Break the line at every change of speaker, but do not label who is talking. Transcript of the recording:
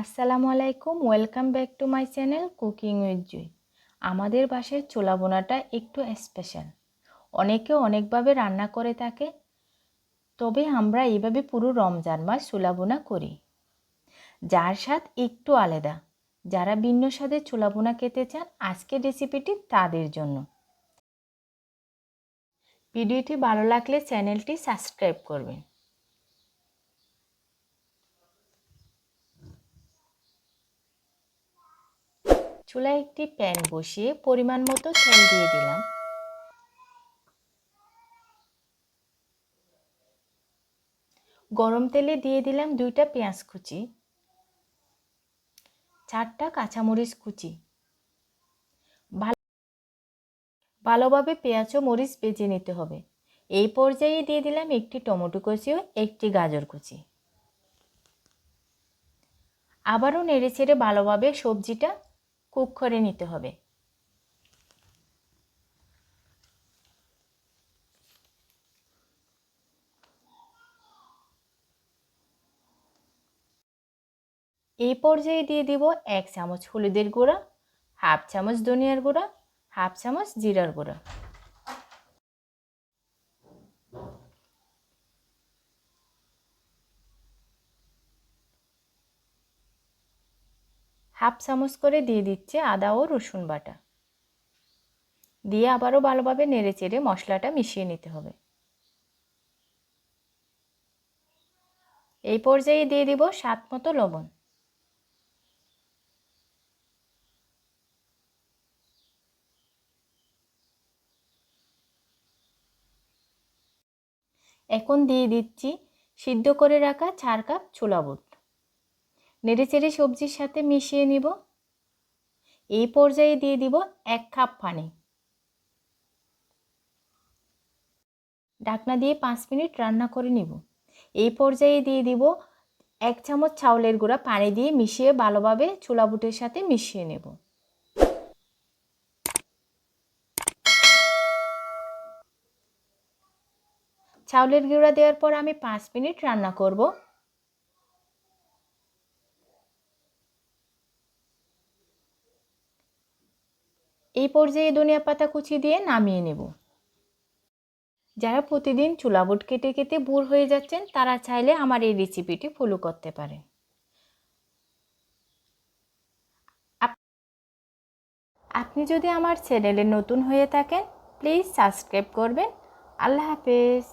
আসসালামু আলাইকুম, welcome back to my channel cooking with Jui. আমাদের বাসায় ছোলা বোনাটা একটু স্পেশাল। অনেকে অনেকভাবে রান্না করে থাকে, তবে আমরা এইভাবে পুরো রমজান মাস ছোলা বোনা করি। যার স্বাদ একটু আলাদা। যারা ভিন্ন স্বাদের ছোলা বোনা খেতে চান, আজকের রেসিপিটি তাদের জন্য। ভিডিওটি ভালো লাগলে চ্যানেলটি সাবস্ক্রাইব করবেন। চুলায় একটি প্যান বসিয়ে পরিমাণ মতো তেল দিয়ে দিলাম। গরম তেলে দিয়ে দিলাম দুইটা পেঁয়াজ কুচি, চারটা কাঁচামরিচ কুচি। ভালোভাবে পেঁয়াজ ও মরিচ বেজে নিতে হবে। এই পর্যায়ে দিয়ে দিলাম একটি টমেটো কুচি ও একটি গাজর কুচি। আবারও নেড়ে ছেড়ে ভালোভাবে সবজিটা কুক করে নিতে হবে। এই পর্যায়ে দিয়ে দিব এক চামচ হলুদের গুঁড়া, হাফ চামচ ধনিয়ার গুঁড়া, হাফ চামচ জিরার গুঁড়া। হাফ চামচ করে দিয়ে দিচ্ছে আদা ও রসুন বাটা। দিয়ে আবারও ভালোভাবে নেড়ে চেড়ে মশলাটা মিশিয়ে নিতে হবে। এই পর্যায়ে দিয়ে দিব স্বাদ মতো লবণ। এখন দিয়ে দিচ্ছি সিদ্ধ করে রাখা চার কাপ ছোলা বুট। নেড়ে চেড়ে সবজির সাথে মিশিয়ে নিব। এই পর্যায়ে দিয়ে দিব এক কাপ পানি। ঢাকনা দিয়ে পাঁচ মিনিট রান্না করে নিব। এই পর্যায়ে দিয়ে দিব এক চামচ চাউলের গুঁড়া পানি দিয়ে মিশিয়ে ভালোভাবে ছোলা বুটের সাথে মিশিয়ে নেব। চাউলের গুঁড়া দেওয়ার পর আমি পাঁচ মিনিট রান্না করব। এই পর্যায়ে ধনিয়া পাতা কুচি দিয়ে নামিয়ে নেব। যারা প্রতিদিন চুলাবুট কেটে কেটে বুর হয়ে যাচ্ছেন, তারা চাইলে আমার এই রেসিপিটি ফলো করতে পারেন। আপনি যদি আমার চ্যানেলে নতুন হয়ে থাকেন প্লিজ সাবস্ক্রাইব করবেন। আল্লাহ হাফেজ।